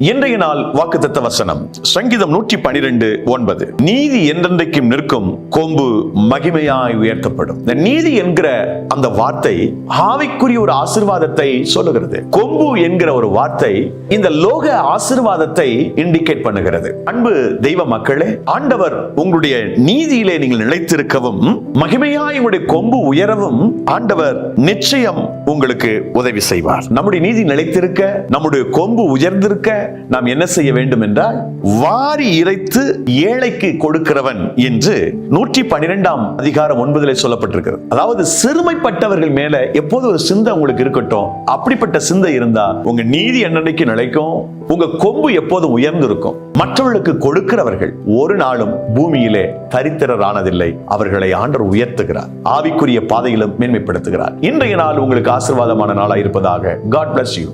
இன்றைய நாள் வாக்குத்தத்த வசனம். சங்கீதம் நூற்றி பனிரெண்டு ஒன்பது. நீதி என்றென்றைக்கும் நிற்கும் கொம்பு மகிமையாய் உயர்த்தப்படும். இந்த நீதி என்கிற அந்த வார்த்தை ஆவிக்குரிய ஒரு ஆசிர்வாதத்தை சொல்லுகிறது. கொம்பு என்கிற ஒரு வார்த்தை இந்த லோக ஆசிர்வாதத்தை இண்டிகேட் பண்ணுகிறது. அன்பு தெய்வ மக்களே ஆண்டவர் உங்களுடைய நீதியிலே நீங்கள் நிலைத்திருக்கவும் மகிமையாய் உங்களுடைய கொம்பு உயரவும் ஆண்டவர் நிச்சயம் உங்களுக்கு உதவி செய்வார். நம்முடைய நீதி நிலைத்திருக்க நம்முடைய கொம்பு உயர்ந்திருக்க நாம் என்ன செய்ய வேண்டும் என்றால் வாரி இறைத்து ஏழைக்கு கொடுக்கிறவன் என்று நூற்றி பன்னிரெண்டாம் அதிகாரம் ஒன்பதில் சொல்லப்பட்டிருக்கிறது. அதாவது சிறுமைப்பட்டவர்கள் மேல எப்போது ஒரு சிந்தை உங்களுக்கு இருக்கட்டும் அப்படிப்பட்ட சிந்தை இருந்தா உங்க நீதி என்னன்னைக்கு நிலைக்கும் உங்க கொம்பு எப்போதும் உயர்ந்திருக்கும். மற்றவர்களுக்கு கொடுக்கிறவர்கள் ஒரு நாளும் பூமியிலே தரித்திரர் ஆனதில்லை அவர்களை ஆண்டர் உயர்த்துகிறார். ஆவிக்குரிய பாதையிலும் மேன்மைப்படுத்துகிறார். இன்றைய நாள் உங்களுக்கு ஆசீர்வாதமான நாளாக இருப்பதாக காட் பிளஸ் யூ